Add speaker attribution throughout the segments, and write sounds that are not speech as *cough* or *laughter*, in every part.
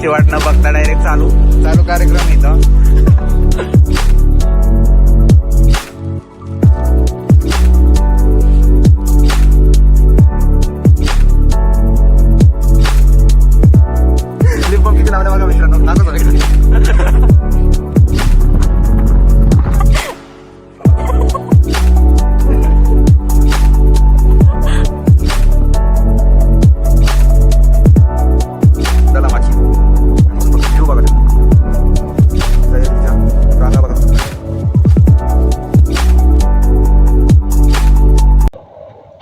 Speaker 1: पुढची वाट न बघता डायरेक्ट चालू. चालू कार्यक्रम इथं.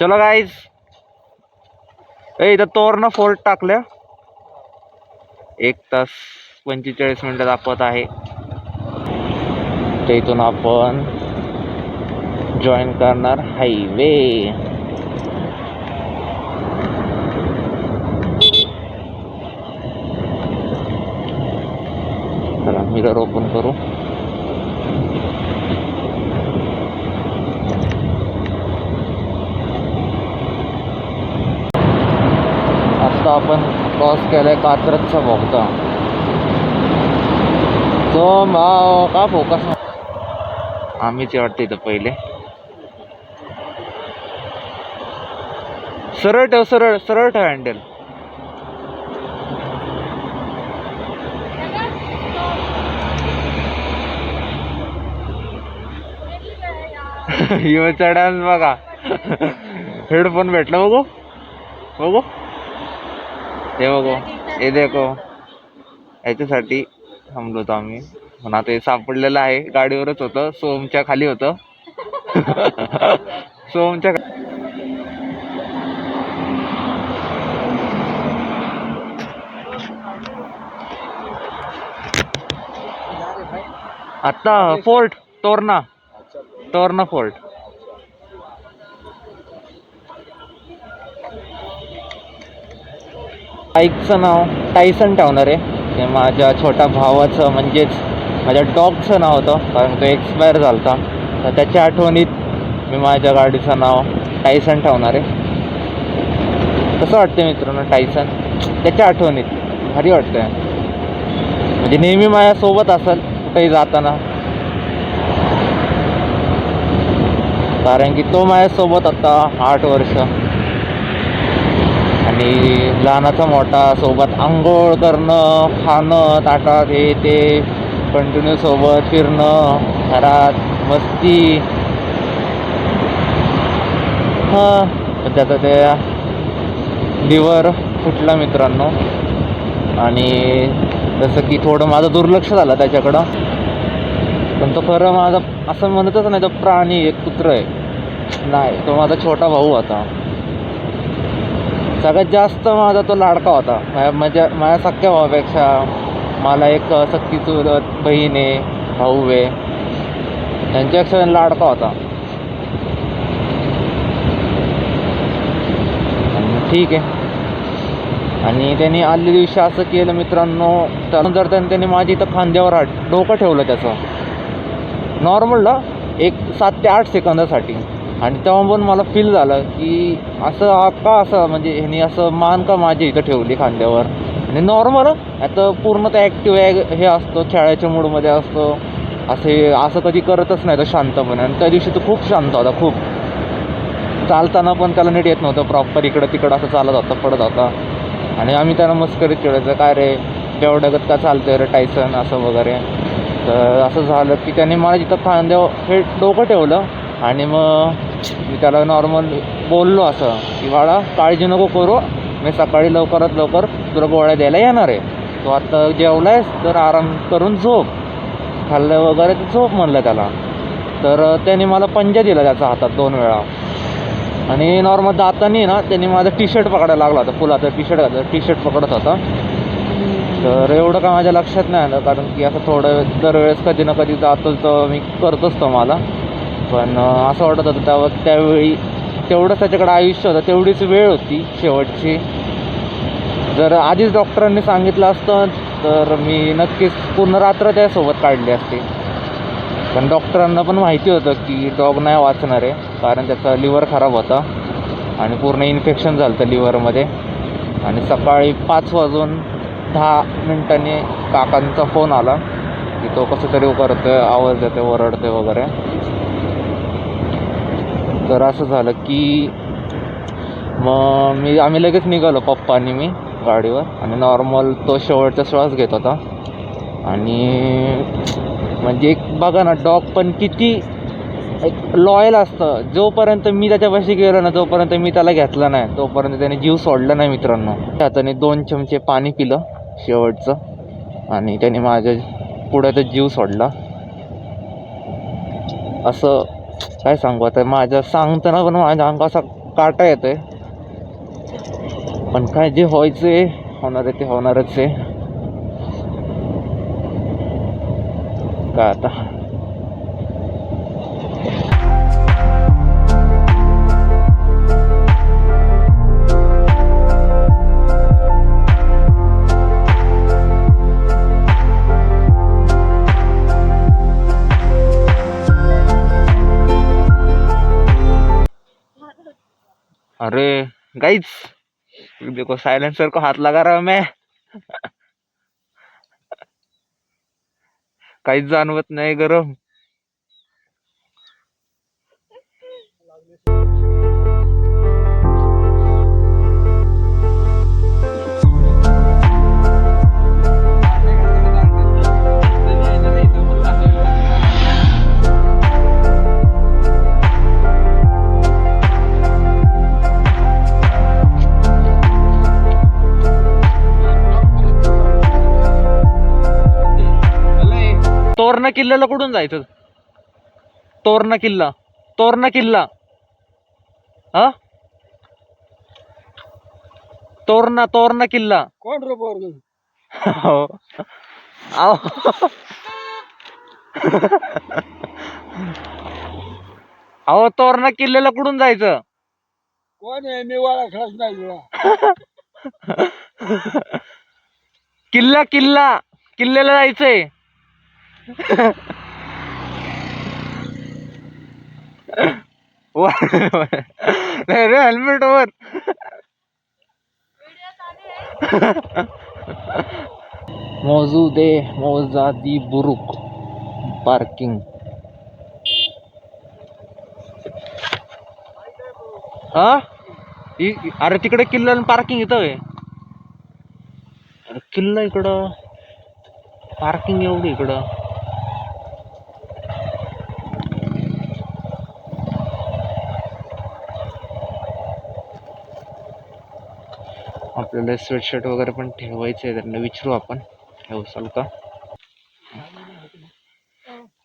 Speaker 1: चलो गाईज ए इथं तोरणं फोर्ट टाकल्या एक तास पंचेचाळीस मिनिटं दाखवत आहे. तर इथून आपण जॉईन करणार हायवे चला मिरर ओपन करू. आता आपण क्रॉस केलाय कात्रजचा बोगदा. तो का फोकस आम्हीच वाटतं इथं पहिले. सरळ ठेव सरळ सरळ ठेव हँडल युवचा डान्स बघा. *laughs* हेडफोन भेटला बघू? बघू? हे बघो हे देखो. याच्यासाठी थांबलो होतो आम्ही. पण आता हे सापडलेलं आहे. गाडीवरच होतं. सोमच्या खाली होतं. *laughs* सोमच्या आता फोर्ट तोरणा. तोरणा फोर्ट. बाईकचं नाव टायसन ठेवणार आहे. ते माझ्या छोट्या भावाचं म्हणजेच माझ्या डॉगचं नाव होतं कारण तो एक्सपायर झाला होता तर त्याच्या आठवणीत मी माझ्या गाडीचं नाव टायसन ठेवणार आहे. कसं वाटतं मित्रांनो टायसन? त्याच्या आठवणीत. भारी वाटतंय. म्हणजे नेहमी माझ्यासोबत असेल कुठेही जाताना. कारण की तो माझ्यासोबत आता आठ वर्ष. आणि लहानाचा मोठा सोबत आंघोळ करणं खाणं ताटात हे ते कंटिन्यू सोबत फिरणं घरात मस्ती. हां पण त्याचं ते लिव्हर फुटला मित्रांनो. आणि जसं की थोडं माझं दुर्लक्ष झालं त्याच्याकडं. पण तो खरं माझा असं म्हणतच नाही तो प्राणी एक कुत्र आहे. नाही तो माझा छोटा भाऊ होता सगळ्यात जास्त माझा तो लाडका होता. माझ्या माझ्या माझ्या सख्या भावापेक्षा मला एक सख्खी चुलत बहीण आहे भाऊ आहे. त्यांच्यापेक्षा लाडका होता. ठीक आहे. आणि त्यांनी आदल्या दिवशी असं केलं मित्रांनो त्यानंतर त्यांनी त्यांनी माझी इथं खांद्यावर हात डोकं ठेवलं त्याचं. नॉर्मलला एक सात ते आठ सेकंदासाठी आणि तेव्हा पण मला फील झालं की असं हा का असं म्हणजे ह्यानी असं मान का माझी इथं ठेवली खांद्यावर? आणि नॉर्मल आता पूर्ण तर ॲक्टिव्ह आहे हे असतो खेळायच्या मूडमध्ये असतो. असे असं कधी करतच नाही तो शांतपणे. आणि त्या दिवशी तो खूप शांत होता खूप. चालताना पण त्याला नीट येत नव्हतं प्रॉपर इकडं तिकडं असं चालत होता पडत होता. आणि आम्ही त्यांना मस्करीत खेळायचं काय रे बेवडगत का चालतंय रे टायसन असं वगैरे. तर असं झालं की त्याने मला जिथं खांद्यावर हे डोकं ठेवलं आणि मग मी त्याला नॉर्मल बोललो असं की बाळा काळजी नको करू. मी सकाळी लवकरात लवकर तुला गोळ्या द्यायला येणार आहे. तो आता आहेस तर आराम करून झोप. खाल्लं वगैरे तर झोप म्हणलं त्याला. तर त्याने मला पंजा दिला त्याच्या हातात दोन वेळा. आणि नॉर्मल जाताना ना त्यांनी माझं टी शर्ट पकडायला लागला होता फुलाचं टी शर्ट घातलं टी शर्ट पकडत होता. तर एवढं काय माझ्या लक्षात नाही आलं कारण की असं थोडं दरवेळेस कधी ना कधी जातो तर मी करतोच तो मला. पण असं वाटत होतं त्यावर त्यावेळी तेवढंच त्याच्याकडे आयुष्य होतं तेवढीच वेळ होती शेवटची. जर आधीच डॉक्टरांनी सांगितलं असतं तर मी नक्कीच पूर्ण रात्र त्यासोबत काढली असती. पण डॉक्टरांना पण माहिती होतं की डॉग नाही वाचणार आहे कारण त्याचा लिव्हर खराब होता आणि पूर्ण इन्फेक्शन झालं होतं लिव्हरमध्ये. आणि सकाळी पाच वाजून दहा मिनटांनी काकांचा फोन आला की तो कसं तरी करतोय आवाज देते ओरडते वगैरे. तर असं झालं की मग मी आम्ही लगेच निघालो पप्पा आणि मी गाडीवर आणि नॉर्मल तो शेवटचा श्वास घेत होता. आणि म्हणजे एक बघा ना डॉग पण किती एक लॉयल असतं. जोपर्यंत मी त्याच्यापाशी गेलो ना जोपर्यंत मी त्याला घेतला नाही. तोपर्यंत त्याने जीव सोडला नाही मित्रांनो. त्याने दोन चमचे पाणी पिलं शेवटचं आणि त्याने माझ्या पुढे तर जीव सोडला. असं काय सांगू आता? माझ्या सांगताना पण माझ्या अंग असा काटा येतोय. पण काय जे व्हायचंय होणार आहे ते होणारच आहे. काय आता? अरे गाइस देखो साइलेंसर को हाथ लगा रहा मैं. काहीच जाणवत नाही गरम. तोरणा किल्ल्याला कुठून जायचं? तोरणा किल्ला. तोरणा किल्ला. हा? तोरणा तोरणा किल्ला.
Speaker 2: कोण रे
Speaker 1: हो. अहो तोरणा किल्ल्याला कुठून जायचं?
Speaker 2: कोण आहे? मी ओळखलाच नाही तुला
Speaker 1: किल्ला किल्ला. किल्ल्याला जायचंय. नाही रे हेल्मेट वर. मौजूद आहे मौजादी बुरुक. पार्किंग हा? अरे तिकडे किल्ला पार्किंग येतं आहे. अरे किल्ला इकडं. पार्किंग एवढी इकडं. आपल्याला स्वेटशर्ट वगैरे पण ठेवायचं आहे त्यांना विचारू आपण. ठेवसाल का?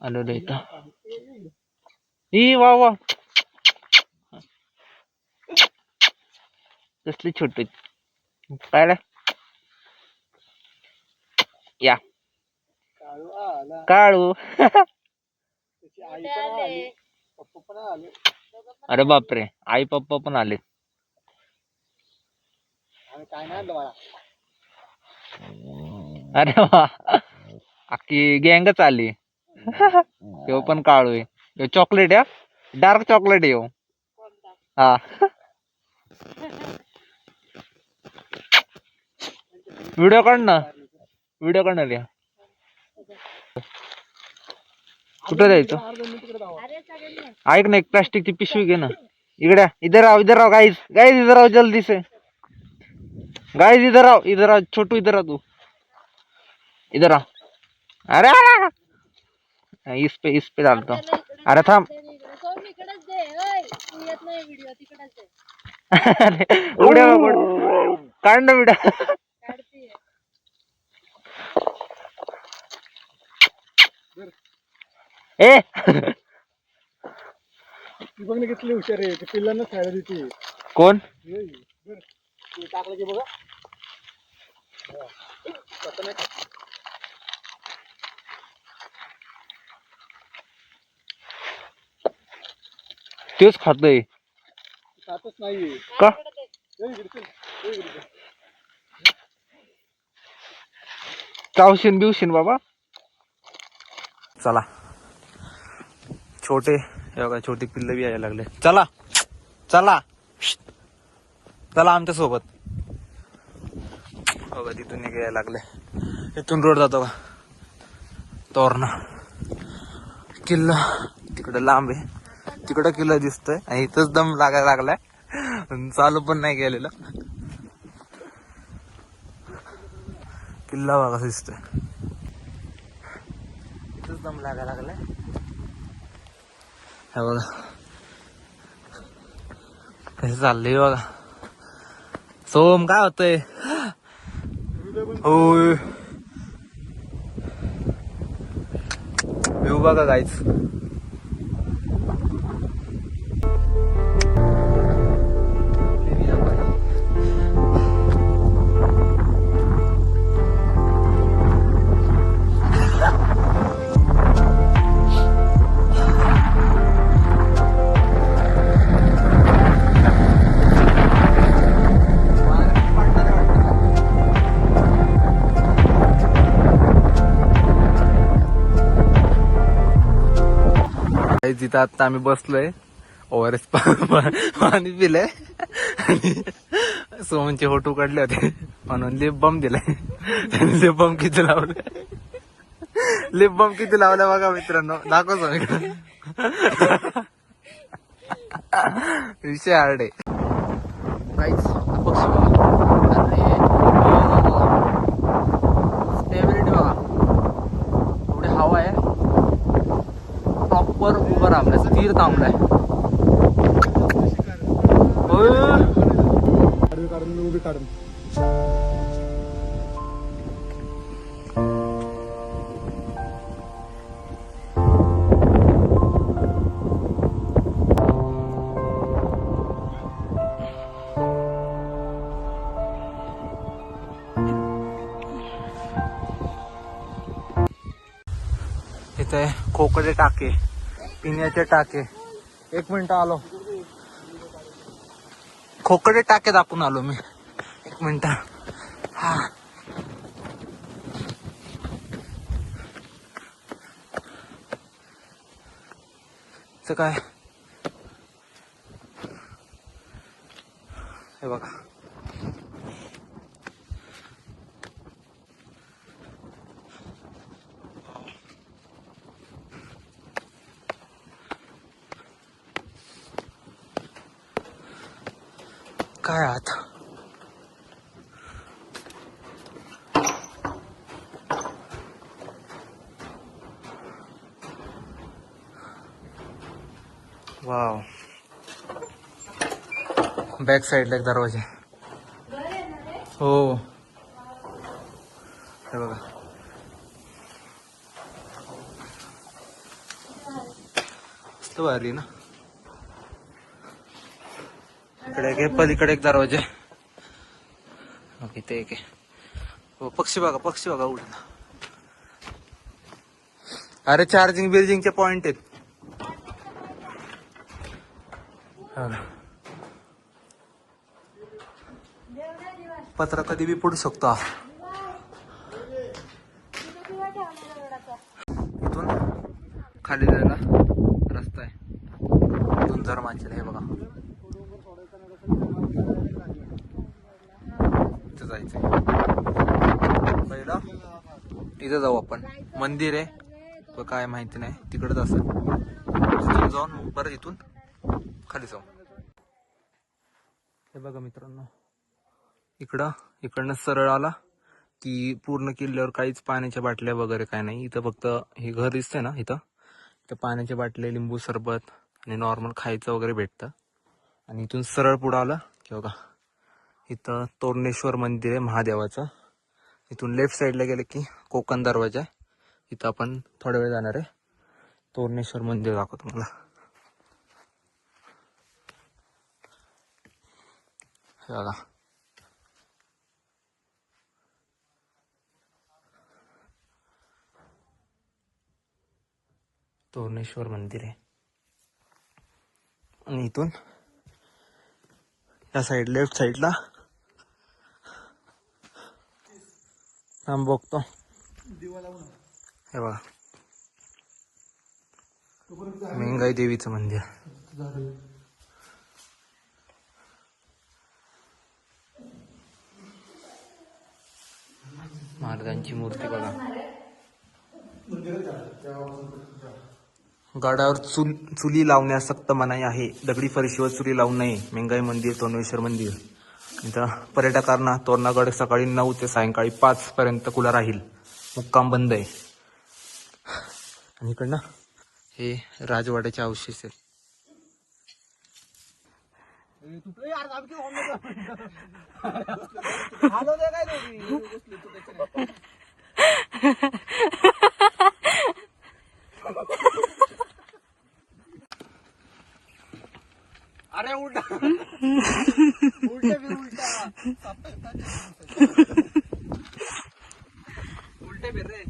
Speaker 1: आलो इथं. ई वा वा. कसली छोटी. काय? या.
Speaker 2: काळू.
Speaker 1: अरे बापरे. आई पप्पा पण आले
Speaker 2: आणि काय नाही आणलं मला
Speaker 1: अरे वा. अख्खी गँगच आली. तो पण काळू आहे. ह्यो चॉकलेट या डार्क चॉकलेट येऊ हा. व्हिडिओ काढ ना. व्हिडिओ काढणार या कुठं जायचं ऐक ना एक प्लास्टिकची पिशवी घे ना. इकडे इधर राव इधर राव. गाईज गाइस इधर आओ जल्दी से गाइस इधर आओ इधर आओ छोटू इधर आ तू। इधर आ। अरे. इस पे इस पे डालतो अरे थांब अरे उड्या नको. काढ ना उड्या ए।
Speaker 2: बघ ना किती हुशार आहे ते पिल्लांना खायला देते
Speaker 1: कोण
Speaker 2: टाकलं की बघा. नाही खात.
Speaker 1: तेच खातोय.
Speaker 2: खातच नाहीये.
Speaker 1: का. चावशीन बिवशीन बाबा. चला. छोटे हे बघा छोटी पिल्ल बी यायला लागले. चला. चला. चला आमच्यासोबत
Speaker 3: बघा तिथून निघायला लागले. इथून रोड जातो का तोरणा. किल्ला. तिकडे लांब आहे. तिकडं किल्ला दिसतोय. आणि इथंच दम लागायला लागलाय. चालू पण नाही गेलेलं किल्ला बघा दिसतोय. इथंच दम लागायला लागलाय. हे बघा. हे चाललंय बघा. सोम काय होतंय होय व्ह्यू बघा काहीच इथं आता आम्ही बसलोय. ओआर एस पाणी पिलंय. आणि सोमनचे फोटो काढले होते. म्हणून लिप बम दिलाय. त्यांनी लिप बम किती लावले? लिप बम किती लावला बघा मित्रांनो. दाखव विषय हार्ड आहे. काहीच पक्षी स्टेबिलिटी बघा एवढी हवा आहे प्रॉपर उभं राबलाय स्थिर थांबलाय होय.
Speaker 2: आडवी काढून उभी काढून
Speaker 3: इथे खोकडे टाके पिण्याचे टाके. एक मिनिट आलो. खोकडे टाके दाखवून आलो मी. एक मिनिट. हा. काय हे बघा काय आता वाव बॅक साईडला एक दरवाजा. हो हे बघा भारी आहे ना इकडे एक आहे, पलीकडे एक दरवाजा. आहे. ओके ते एक आहे. हो पक्षी बघा पक्षी बघा उडला अरे चार्जिंग बिर्जिंगचे पॉइंट आहेत. पत्रा कधी बी पडू शकतो हा. इथून खाली जायला रस्ता आहे इथून जर हे बघा इथं जायचंय पहिला इथं जाऊ आपण. मंदिर आहे. काय माहिती नाही. तिकडंच असं. तिथून जाऊन परत इथून खाली जाऊ. हे बघा मित्रांनो. इकडं इकडनं सरळ आला की पूर्ण किल्ल्यावर काहीच पाण्याच्या बाटल्या वगैरे काय नाही. इथं फक्त हे घर दिसतंय ना इथं. इथं पाण्याच्या बाटल्या लिंबू सरबत आणि नॉर्मल खायचं वगैरे भेटतं. आणि इथून सरळ पुढं आलं की बघा इथं तोरणेश्वर मंदिर आहे महादेवाचं. इथून लेफ्ट साईडला गेलं की कोकण दरवाजा. इथं आपण थोड्या वेळ जाणार आहे. तोरणेश्वर मंदिर दाखवतो मला बघा. तोरणेश्वर मंदिर आहे. आणि इथून या साईड लेफ्ट साईडला थांब बघतो. हे बघा. मेंगाई देवीचं मंदिर. महाराजांची मूर्ती बघा. गडावर चुल चुली लावण्यास सक्त मनाई आहे. दगडी फरशीवर चुली लावू नये. मेंगाई मंदिर तोरणेश्वर मंदिर. इथं पर्यटकांना तोरणागड सकाळी नऊ ते सायंकाळी पाच पर्यंत खुला राहील. मुक्काम बंद आहे. आणि इकडनं हे राजवाड्याचे अवशेष आहेत *laughs*
Speaker 2: तुटलं यार आम्ही किती ऑनलाईन आलो नाही काय नाही बसली तू त्याच्याने. अरे उलटा. उलटे फिर उलटा. उलटे फिर रे.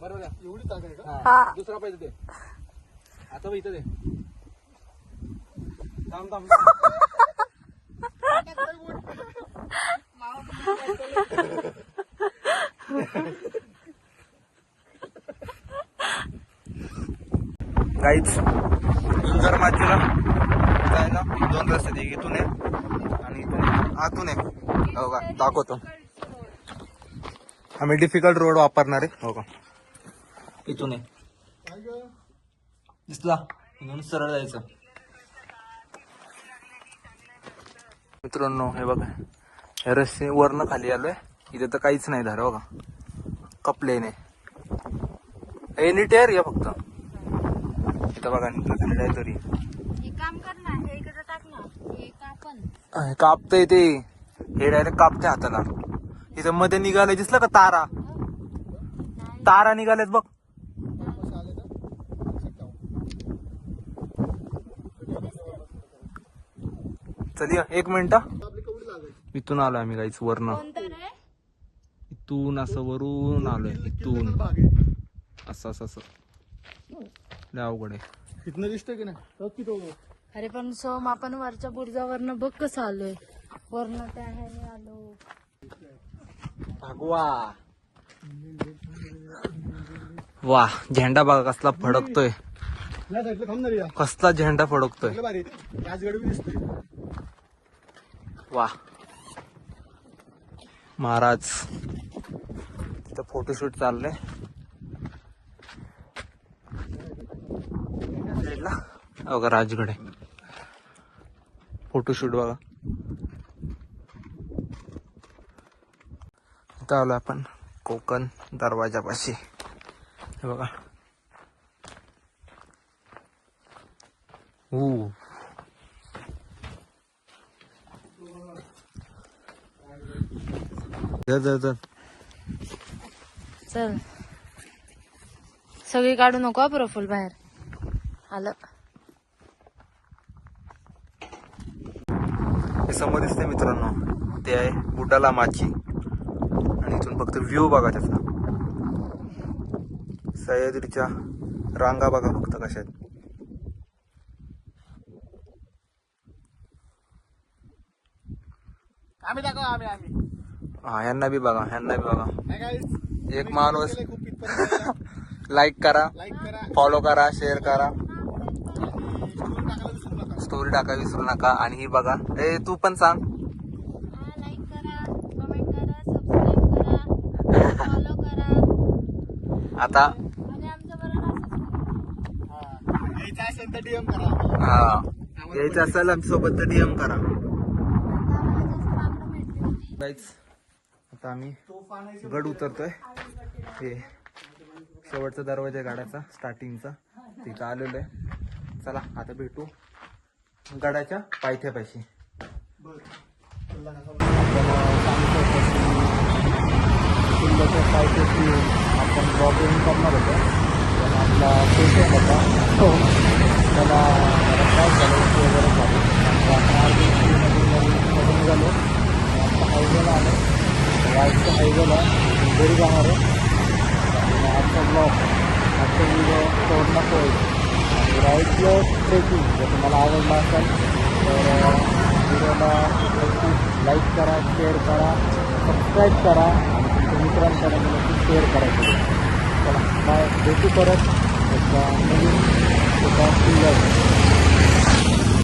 Speaker 2: बरोबर. एवढी जागा आहे का? दुसरा पाहिजे ते. आता बघ इथं दे. थांब थांब थांब. *laughs*
Speaker 3: काहीच सुंदर मातीला जायला दोन रस्ते एक इथून आहे आणि इथून आतून आहे हो का? दाखवतो. आम्ही डिफिकल्ट रोड वापरणार आहे. हो का? इथून आहे दिसला? म्हणून सरळ जायचं. मित्रांनो हे बघा. रस्ते वरनं खाली आलोय. इथे तर काहीच नाही धार बघा. कपले नाही हे नीट आहे रे हे फक्त इथं बघा आहे तरी.
Speaker 4: हे हे हे
Speaker 3: कापतंय ते. हे डायरेक्ट कापते हाताला. इथं मध्ये निघालंय दिसलं का तारा? तारा निघाल्यात बघ. चल या, एक मिनिट. इथून आलोय आम्ही काहीच वरनं.
Speaker 4: रे?
Speaker 3: इथून असं वरून आलोय इथून. असं असं असं. लय अवघड आहे.
Speaker 2: इथनं दिसतंय की नाही?
Speaker 4: अरे पण सोम आपण वरच्या बुर्जावरनं बघ कसं आलोय. वरनं त्या ह्याने आलो.
Speaker 2: भागवा.
Speaker 3: वा झेंडा बघा कसला फडकतोय. कसला झेंडा फडकतोय. वा. महाराज तिथं फोटोशूट चाललंय. साईडला बघा राजगड आहे. फोटोशूट बघा. इथं आलो आपण कोकण दरवाजापाशी. बघा. ऊ. धर धर धर
Speaker 4: चल. सगळी काढू नको हा प्रोफाईल बाहेर. आलं.
Speaker 3: हे समोर दिसते मित्रांनो. ते आहे बुडाला माची. आणि इथून फक्त व्ह्यू बघा त्याचा. सह्याद्रीच्या रांगा बघा फक्त कशा आहेत.
Speaker 2: आम्ही दाखव आम्ही आम्ही.
Speaker 3: हा ह्यांना बी बघा ह्यांना बी बघा. एक माणूस. लाईक करा. फॉलो करा. शेअर करा
Speaker 2: स्टोरी
Speaker 3: टाका विसरू नका आणि ही बघा. ए तू पण सांग.
Speaker 4: लाईक करा कमेंट करा सबस्क्राईब करा फॉलो करा.
Speaker 3: आता
Speaker 2: हा. यायचं असेल
Speaker 3: हा आमच्यासोबत तर डीएम करा आता आम्ही गड उतरतोय. हे शेवटचा दरवाजा गाड्याचा स्टार्टिंगचा तिथं आलेलो आहे. चला आता भेटू गडाच्या पायथ्यापाशी. किल्ल्याच्या पायथ्याशी आपण ब्लॉगिंग करणार होतो पण आपला पेशंट होता तो त्याला जरा त्रास झाला वगैरे झाली आणि आपण अर्धी नदीमध्ये निघालो आता हायवेला आलो राईटच्या हायवेला घरी जाणार आहे आणि आजचा ब्लॉग आजचा व्हिडिओ सोडणं होईल आणि राईटलं ट्रेकिंग जर तुम्हाला आवडलं असेल तर व्हिडिओला नक्की लाईक करा शेअर करा सबस्क्राईब करा आणि तुमच्या मित्रांपर्यंत नक्की शेअर करा चला बाय भेटू परत एका नवीन कॉफी